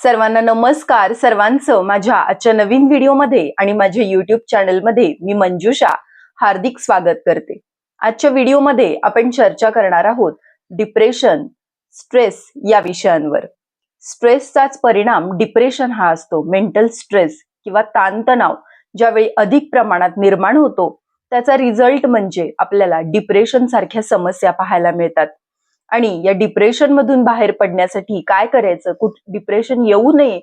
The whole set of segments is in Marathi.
सर्वांना नमस्कार. सर्वांचं माझ्या आजच्या नवीन व्हिडिओमध्ये आणि माझ्या युट्यूब चॅनलमध्ये मी मंजुषा हार्दिक स्वागत करते. आजच्या व्हिडिओमध्ये आपण चर्चा करणार आहोत डिप्रेशन स्ट्रेस या विषयांवर. स्ट्रेसचाच परिणाम डिप्रेशन हा असतो. मेंटल स्ट्रेस किंवा ताणतणाव ज्यावेळी अधिक प्रमाणात निर्माण होतो त्याचा रिझल्ट म्हणजे आपल्याला डिप्रेशन सारख्या समस्या पाहायला मिळतात. आणि या डिप्रेशन मधून बाहेर पडण्यासाठी काय करायचं? कुठ डिप्रेशन येऊ नये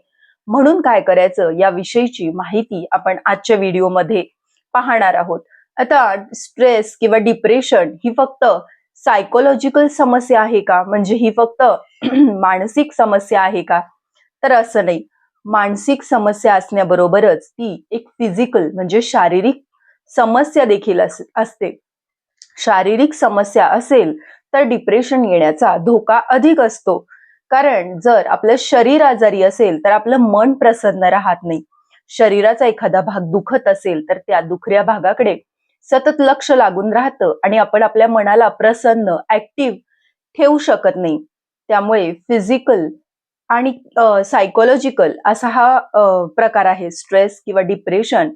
म्हणून काय करायचं? याविषयीची माहिती आपण आजच्या व्हिडिओमध्ये पाहणार आहोत. आता स्ट्रेस किंवा डिप्रेशन ही फक्त सायकोलॉजिकल समस्या आहे का? म्हणजे ही फक्त मानसिक समस्या आहे का? तर असं नाही. मानसिक समस्या असण्याबरोबरच ती एक फिजिकल म्हणजे शारीरिक समस्या देखील असते. शारीरिक समस्या असेल तर डिप्रेशन येण्याचा धोका अधिक असतो. कारण जर आपलं शरीर आजारी असेल तर आपलं मन प्रसन्न राहत नाही. शरीराचा एखादा भाग दुखत असेल तर त्या दुखऱ्या भागाकडे सतत लक्ष लागून राहतं आणि आपण आपल्या मनाला प्रसन्न ऍक्टिव्ह ठेवू शकत नाही. त्यामुळे फिजिकल आणि सायकोलॉजिकल असा हा प्रकार आहे. स्ट्रेस किंवा डिप्रेशन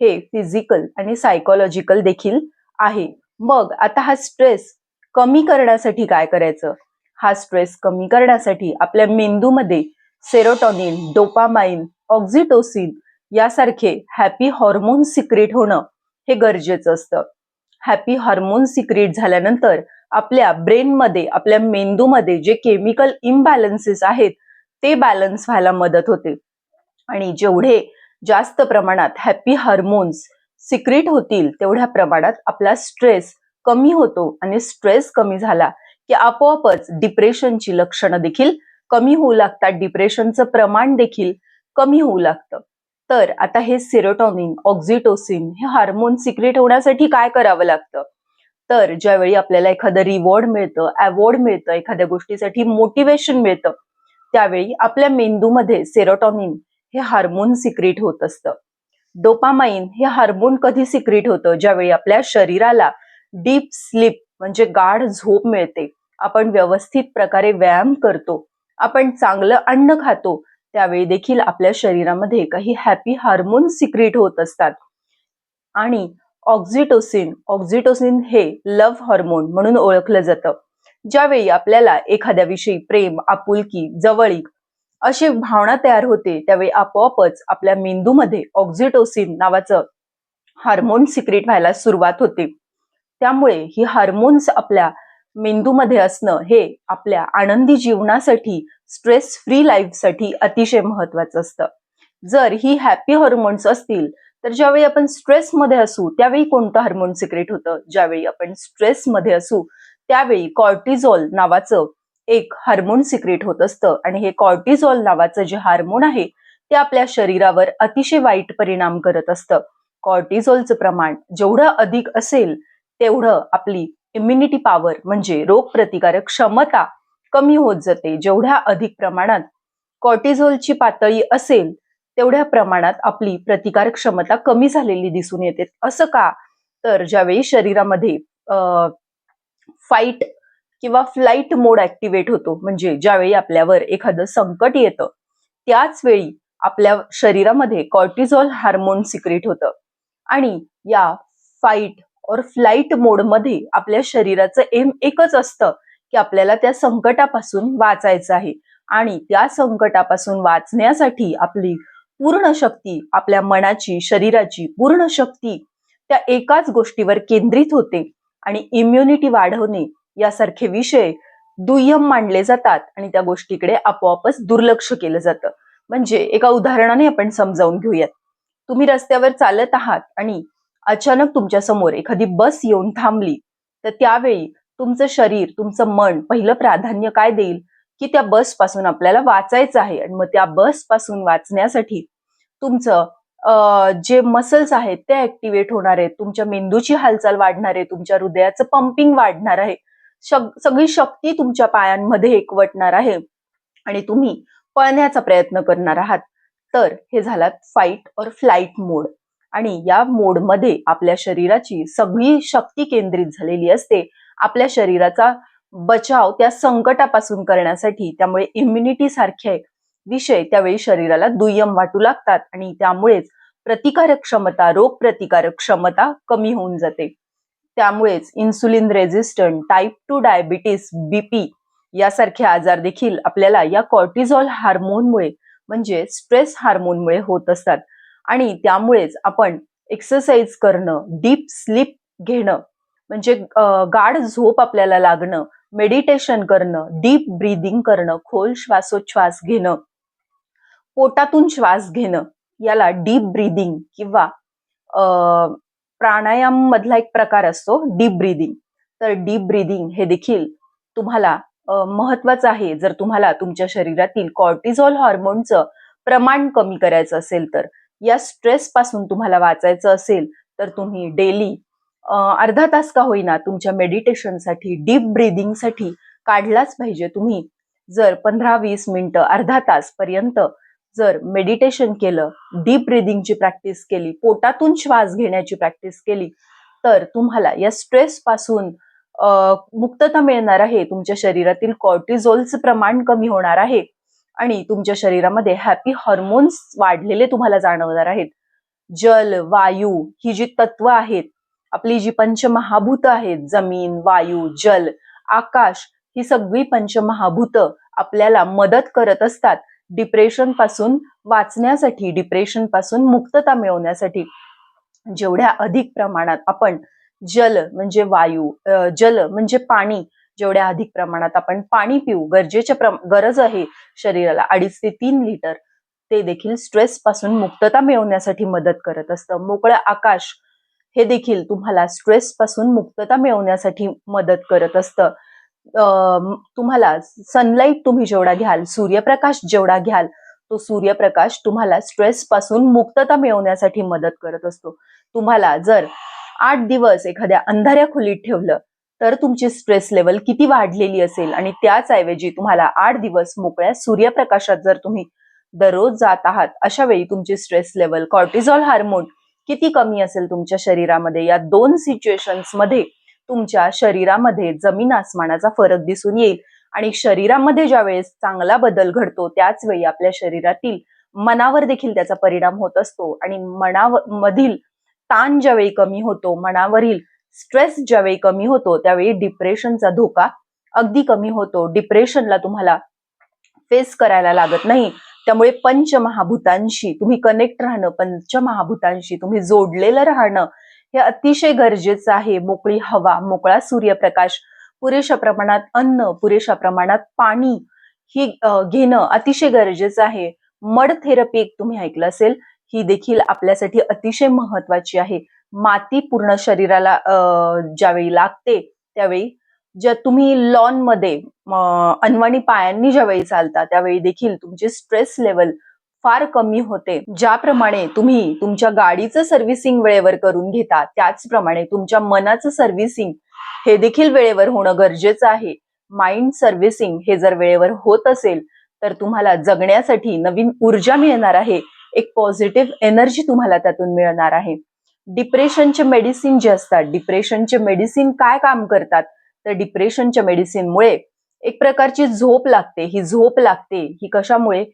हे फिजिकल आणि सायकोलॉजिकल देखील आहे. मग आता हा स्ट्रेस कमी करण्यासाठी काय करायचं? हा स्ट्रेस कमी करण्यासाठी आपल्या मेंदूमध्ये सेरोटॉनिन डोपामाइन ऑक्झिटोसिन यासारखे हॅपी हॉर्मोन सिक्रेट होणं हे गरजेचं असतं. हॅपी हार्मोन सिक्रेट झाल्यानंतर आपल्या ब्रेनमध्ये आपल्या मेंदूमध्ये जे केमिकल इम्बॅलन्सेस आहेत ते बॅलन्स व्हायला मदत होते. आणि जेवढे जास्त प्रमाणात हॅपी हार्मोन्स सिक्रेट होतील तेवढ्या प्रमाणात आपला स्ट्रेस कमी होतो आणि स्ट्रेस कमी झाला की आपोआपच डिप्रेशनची लक्षणं देखील कमी होऊ लागतात. डिप्रेशनचं प्रमाण देखील कमी होऊ लागतं. तर आता हे सेरोटॉनिन ऑक्झिटोसिन हे हार्मोन सिक्रेट होण्यासाठी काय करावं लागतं? तर ज्यावेळी आपल्याला एखादं रिवॉर्ड मिळतं अवॉर्ड मिळतं एखाद्या गोष्टीसाठी मोटिवेशन मिळतं त्यावेळी आपल्या मेंदूमध्ये सेरोटॉनिन हे हार्मोन सिक्रेट होत असतं. डोपामाइन हे हार्मोन कधी सिक्रेट होतं? ज्यावेळी आपल्या शरीराला डीप स्लीप म्हणजे गाढ झोप मिळते. आपण व्यवस्थित प्रकारे व्यायाम करतो. आपण चांगलं अन्न खातो. त्यावेळी देखील आपल्या शरीरामध्ये काही हॅपी हार्मोन सिक्रेट होत असतात. आणि ऑक्झिटोसिन ऑक्झिटोसिन हे लव्ह हार्मोन म्हणून ओळखलं जातं. ज्यावेळी आपल्याला एखाद्याविषयी प्रेम आपुलकी जवळीक अशी भावना तयार होते त्यावेळी आपोआपच आपल्या मेंदूमध्ये ऑक्झिटोसिन नावाचं हार्मोन सिक्रेट व्हायला सुरुवात होते. त्यामुळे ही हार्मोन्स आपल्या मेंदूमध्ये असणं हे आपल्या आनंदी जीवनासाठी स्ट्रेस फ्री लाईफसाठी अतिशय महत्वाचं असतं. जर ही हॅपी हार्मोन्स असतील तर ज्यावेळी आपण स्ट्रेसमध्ये असू त्यावेळी कोणतं हार्मोन सिक्रेट होतं? ज्यावेळी आपण स्ट्रेसमध्ये असू त्यावेळी कॉर्टिझॉल नावाचं एक हार्मोन सिक्रेट होत असतं. आणि हे कॉर्टिझॉल नावाचं जे हार्मोन आहे ते आपल्या शरीरावर अतिशय वाईट परिणाम करत असतं. कॉर्टिझॉलचं प्रमाण जेवढं अधिक असेल तेवढं आपली इम्युनिटी पॉवर म्हणजे रोगप्रतिकारक क्षमता कमी होत जाते. जेवढ्या अधिक प्रमाणात कॉर्टिझोलची पातळी असेल तेवढ्या प्रमाणात आपली प्रतिकारक क्षमता कमी झालेली दिसून येते. असं का? तर ज्यावेळी शरीरामध्ये फाईट किंवा फ्लाईट मोड ऍक्टिव्हेट होतो म्हणजे ज्यावेळी आपल्यावर एखादं संकट येतं त्याच वेळी आपल्या शरीरामध्ये कॉर्टिझॉल हार्मोन सिक्रेट होतं. आणि या फाईट और फ्लाईट मोडमध्ये आपल्या शरीराचं एम एकच असतं की आपल्याला त्या संकटापासून वाचायचं आहे. आणि त्या संकटापासून वाचण्यासाठी आपली पूर्ण शक्ती आपल्या मनाची शरीराची पूर्ण शक्ती त्या एकाच गोष्टीवर केंद्रित होते. आणि इम्युनिटी वाढवणे यासारखे विषय दुय्यम मानले जातात आणि त्या गोष्टीकडे आपोआपच दुर्लक्ष केलं जातं. म्हणजे एका उदाहरणाने आपण समजावून घेऊयात. तुम्ही रस्त्यावर चालत आहात आणि अचानक तुमच्यासमोर एखादी बस येऊन थांबली तर त्यावेळी तुमचं शरीर तुमचं मन पहिलं प्राधान्य काय देईल? की त्या बसपासून आपल्याला वाचायचं आहे. आणि मग त्या बसपासून वाचण्यासाठी तुमचं जे मसल्स आहेत ते ऍक्टिव्हेट होणार आहेत. तुमच्या मेंदूची हालचाल वाढणार आहे. तुमच्या हृदयाचं पंपिंग वाढणार आहे. सगळी शक्ती तुमच्या पायांमध्ये एकवटणार आहे. आणि तुम्ही पळण्याचा प्रयत्न करणार आहात. तर हे झालात फाईट और फ्लाईट मोड आणि या मोडमध्ये आपल्या शरीराची सगळी शक्ती केंद्रित झालेली असते. आपल्या शरीराचा बचाव त्या संकटापासून करण्यासाठी त्यामुळे इम्युनिटी सारखे विषय त्यावेळी शरीराला दुय्यम वाटू लागतात आणि त्यामुळेच प्रतिकारक क्षमता रोग प्रतिकारक क्षमता कमी होऊन जाते. त्यामुळेच insulin resistant type two diabetes BP यासारखे आजार देखील आपल्याला या कॉर्टिझॉल हार्मोनमुळे म्हणजे स्ट्रेस हार्मोनमुळे होत असतात. आणि त्यामुळेच आपण एक्सरसाइज करणं डीप स्लीप घेणं म्हणजे गाढ झोप आपल्याला लागणं मेडिटेशन करणं डीप ब्रीदिंग करणं खोल श्वासोच्छ्वास घेणं पोटातून श्वास घेणं याला डीप ब्रीदिंग किंवा प्राणायाम मधला एक प्रकार असतो डीप ब्रीदिंग तर डीप ब्रीदिंग हे देखील तुम्हाला महत्वाचं आहे. जर तुम्हाला तुमच्या शरीरातील कॉर्टिझॉल हॉर्मोनचं प्रमाण कमी करायचं असेल तर या स्ट्रेस पासून तुम्हाला वाचायचं असेल तर तुम्ही डेली अर्धा तास का होईना तुमच्या मेडिटेशनसाठी डीप ब्रीदिंगसाठी काढलाच पाहिजे तुम्ही. जर पंधरा वीस मिनिटं अर्धा तास पर्यंत जर मेडिटेशन केलं डीप ब्रीदिंगची प्रॅक्टिस केली पोटातून श्वास घेण्याची प्रॅक्टिस केली तर तुम्हाला या स्ट्रेस पासून मुक्तता मिळणार आहे. तुमच्या शरीरातील कॉर्टिझोलचं प्रमाण कमी होणार आहे. आणि तुमच्या शरीरामध्ये हॅपी हॉर्मोन्स वाढलेले तुम्हाला जाणवणार आहेत. जल वायू ही जी तत्व आहेत आपली जी पंचमहाभूत आहेत जमीन वायू जल आकाश ही सगळी पंचमहाभूत आपल्याला मदत करत असतात. डिप्रेशनपासून वाचण्यासाठी डिप्रेशनपासून मुक्तता मिळवण्यासाठी. जेवढ्या अधिक प्रमाणात आपण जल म्हणजे वायू जल म्हणजे पाणी जेवढ्या अधिक प्रमाणात आपण पाणी पिऊ गरजेच्या गरज आहे शरीराला अडीच ते तीन लिटर ते देखील स्ट्रेस पासून मुक्तता मिळवण्यासाठी मदत करत असतं. मोकळं आकाश हे देखील तुम्हाला स्ट्रेस पासून मुक्तता मिळवण्यासाठी मदत करत असतं. तुम्हाला सनलाईट तुम्ही जेवढा घ्याल सूर्यप्रकाश जेवढा घ्याल तो सूर्यप्रकाश तुम्हाला स्ट्रेस पासून मुक्तता मिळवण्यासाठी मदत करत असतो. तुम्हाला जर आठ दिवस एखाद्या अंधाऱ्या खोलीत ठेवलं तर तुमची स्ट्रेस लेवल किती वाढलेली असेल? आणि त्याच ऐवजी तुम्हाला आठ दिवस मोकळ्या सूर्यप्रकाशात जर तुम्ही दररोज जात आहात अशा वेळी तुमची स्ट्रेस लेवल कॉर्टिझॉल हार्मोन किती कमी असेल तुमच्या शरीरामध्ये? या दोन सिच्युएशन्समध्ये तुमच्या शरीरामध्ये जमीन आसमानाचा फरक दिसून येईल. आणि शरीरामध्ये ज्या वेळेस चांगला बदल घडतो त्याच वेळी आपल्या शरीरातील मनावर देखील त्याचा परिणाम होत असतो. आणि मनावर मधील ताण ज्यावेळी कमी होतो मनावरील स्ट्रेस ज्यावेळी कमी होतो त्यावेळी डिप्रेशनचा धोका अगदी कमी होतो. डिप्रेशनला तुम्हाला फेस करायला लागत नाही. त्यामुळे पंचमहाभूतांशी तुम्ही कनेक्ट राहणं पंचमहाभूतांशी तुम्ही जोडलेलं राहणं हे अतिशय गरजेचं आहे. मोकळी हवा मोकळा सूर्यप्रकाश पुरेशा प्रमाणात अन्न पुरेशा प्रमाणात पाणी ही घेणं अतिशय गरजेचं आहे. मड थेरपी एक तुम्ही ऐकलं असेल ही देखील आपल्यासाठी अतिशय महत्वाची आहे. माती पूर्ण शरीराला ज्यावेळी लागते त्यावेळी ज्या तुम्ही लॉनमध्ये अनवाणी पायांनी ज्यावेळी चालता त्यावेळी देखील तुमची स्ट्रेस लेवल फार कमी होते. ज्याप्रमाणे तुम्ही तुमच्या गाडीचं सर्व्हिसिंग वेळेवर करून घेता त्याचप्रमाणे तुमच्या मनाचं सर्व्हिसिंग हे देखील वेळेवर होणं गरजेचं आहे. माइंड सर्व्हिसिंग हे जर वेळेवर होत असेल तर तुम्हाला जगण्यासाठी नवीन ऊर्जा मिळणार आहे. एक पॉझिटिव्ह एनर्जी तुम्हाला त्यातून मिळणार आहे. डिप्रेशनचे मेडिसिन जे असतात डिप्रेशनचे मेडिसिन काय काम करतात? तर डिप्रेशनच्या मेडिसिनमुळे एक प्रकारची झोप लागते. ही झोप लागते. ही कशामुळे?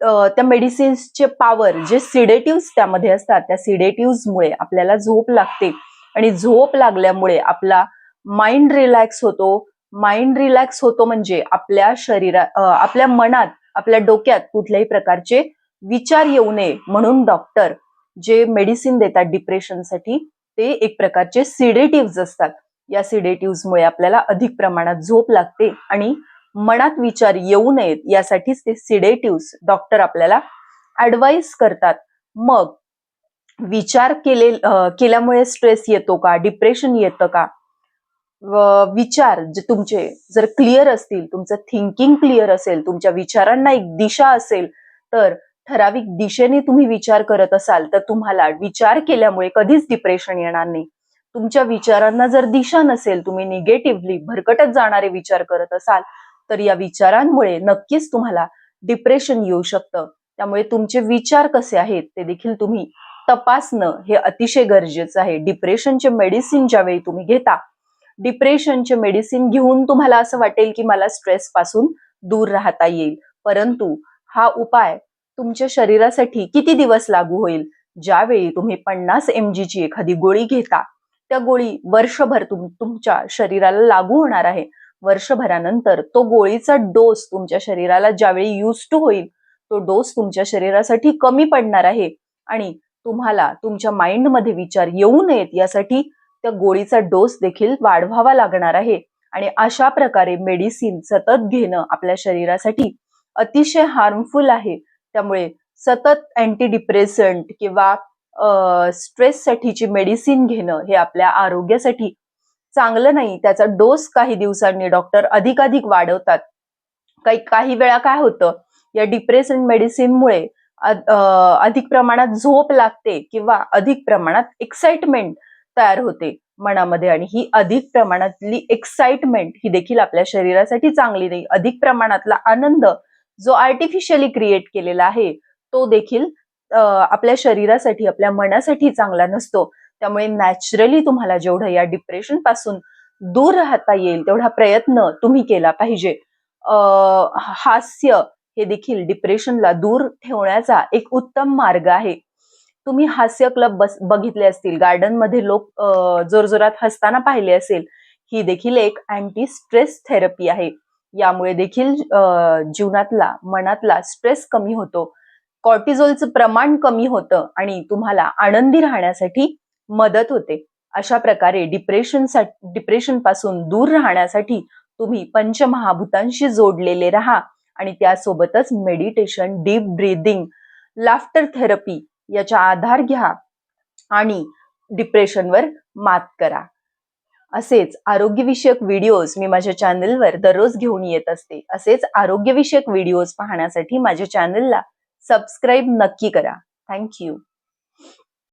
त्या मेडिसिन्सचे पॉवर जे सिडेटिव्ह त्यामध्ये असतात त्या सिडेटिव्हमुळे आपल्याला झोप लागते. आणि झोप लागल्यामुळे आपला माइंड रिलॅक्स होतो. माइंड रिलॅक्स होतो म्हणजे आपल्या शरीरा आपल्या मनात आपल्या डोक्यात कुठल्याही प्रकारचे विचार येऊ नये म्हणून डॉक्टर जे मेडिसिन देतात डिप्रेशनसाठी ते एक प्रकारचे सिडेटिव्ह असतात. या सिडेटिव्जमुळे आपल्याला अधिक प्रमाणात झोप लागते आणि मनात विचार येऊ नयेत यासाठीच ते सिडेटिव्ह डॉक्टर आपल्याला ऍडवाइस करतात. मग विचार केले केल्यामुळे स्ट्रेस येतो का? डिप्रेशन येतं का? विचार जे तुमचे जर क्लिअर असतील तुमचं थिंकिंग क्लिअर असेल तुमच्या विचारांना एक दिशा असेल तर ठराविक दिशेने तुम्ही विचार करत असाल तर तुम्हाला विचार केल्यामुळे कधीच डिप्रेशन येणार नाही. तुमच्या विचारांना जर दिशा नसेल तुम्ही निगेटिव्हली भरकटत जाणारे विचार करत असाल तर या विचारांमुळे नक्कीच तुम्हाला डिप्रेशन येऊ शकतं. त्यामुळे तुमचे विचार कसे आहेत ते देखील तुम्ही तपासणं हे अतिशय गरजेचं आहे. डिप्रेशनचे मेडिसिन ज्यावेळी तुम्ही घेता डिप्रेशनचे मेडिसिन घेऊन तुम्हाला असं वाटेल की मला स्ट्रेस पासून दूर राहता येईल. परंतु हा उपाय तुमच्या शरीरासाठी किती दिवस लागू होईल? ज्यावेळी तुम्ही पन्नास एम ची एखादी गोळी घेता त्या गोळी वर्षभर तुम तुमच्या शरीराला लागू होणार आहे. वर्षभरानंतर तो गोळीचा डोस तुमच्या शरीराला ज्यावेळी युज टू होईल तो डोस तुमच्या शरीरासाठी कमी पडणार आहे आणि तुम्हाला तुमच्या माइंडमध्ये विचार येऊ नयेत यासाठी त्या गोळीचा डोस देखील वाढवावा लागणार आहे. आणि अशा प्रकारे मेडिसिन सतत घेणं आपल्या शरीरासाठी अतिशय हार्मफुल आहे. त्यामुळे सतत अँटी डिप्रेसंट किंवा स्ट्रेस साठीची मेडिसिन घेणं हे आपल्या आरोग्यासाठी चांगलं नाही. त्याचा डोस काही दिवसांनी डॉक्टर अधिकाधिक वाढवतात. काही काही वेळा काय होतं या डिप्रेशन मेडिसिनमुळे अधिक प्रमाणात झोप लागते किंवा अधिक प्रमाणात एक्साइटमेंट तयार होते मनामध्ये आणि ही अधिक प्रमाणातली एक्साइटमेंट ही देखील आपल्या शरीरासाठी चांगली नाही. अधिक प्रमाणातला आनंद जो आर्टिफिशियली क्रिएट केलेला आहे तो देखील आपल्या शरीरासाठी आपल्या मनासाठी चांगला नसतो. त्यामुळे नॅचरली तुम्हाला जेवढं या डिप्रेशनपासून दूर राहता येईल तेवढा प्रयत्न तुम्ही केला पाहिजे. हास्य हे देखील डिप्रेशनला दूर ठेवण्याचा एक उत्तम मार्ग आहे. तुम्ही हास्य क्लब बस बघितले असतील गार्डनमध्ये लोक जोरजोरात हसताना पाहिले असेल ही देखील एक अँटी स्ट्रेस थेरपी आहे. यामुळे देखील जीवनातला मनातला स्ट्रेस कमी होतो. कॉर्टिझोलचं प्रमाण कमी होतं आणि तुम्हाला आनंदी राहण्यासाठी मदत होते. अशा प्रकारे डिप्रेशन डिप्रेशनपासून दूर राहण्यासाठी तुम्ही पंचमहाभूतांशी जोडलेले राहा आणि त्यासोबतच meditation deep breathing laughter therapy याचा आधार घ्या आणि डिप्रेशनवर मात करा. असेच आरोग्यविषयक व्हिडिओज मी माझ्या चॅनलवर दररोज घेऊन येत असते. असेच आरोग्यविषयक व्हिडिओज पाहण्यासाठी माझ्या चॅनलला सबस्क्राईब नक्की करा. थँक्यू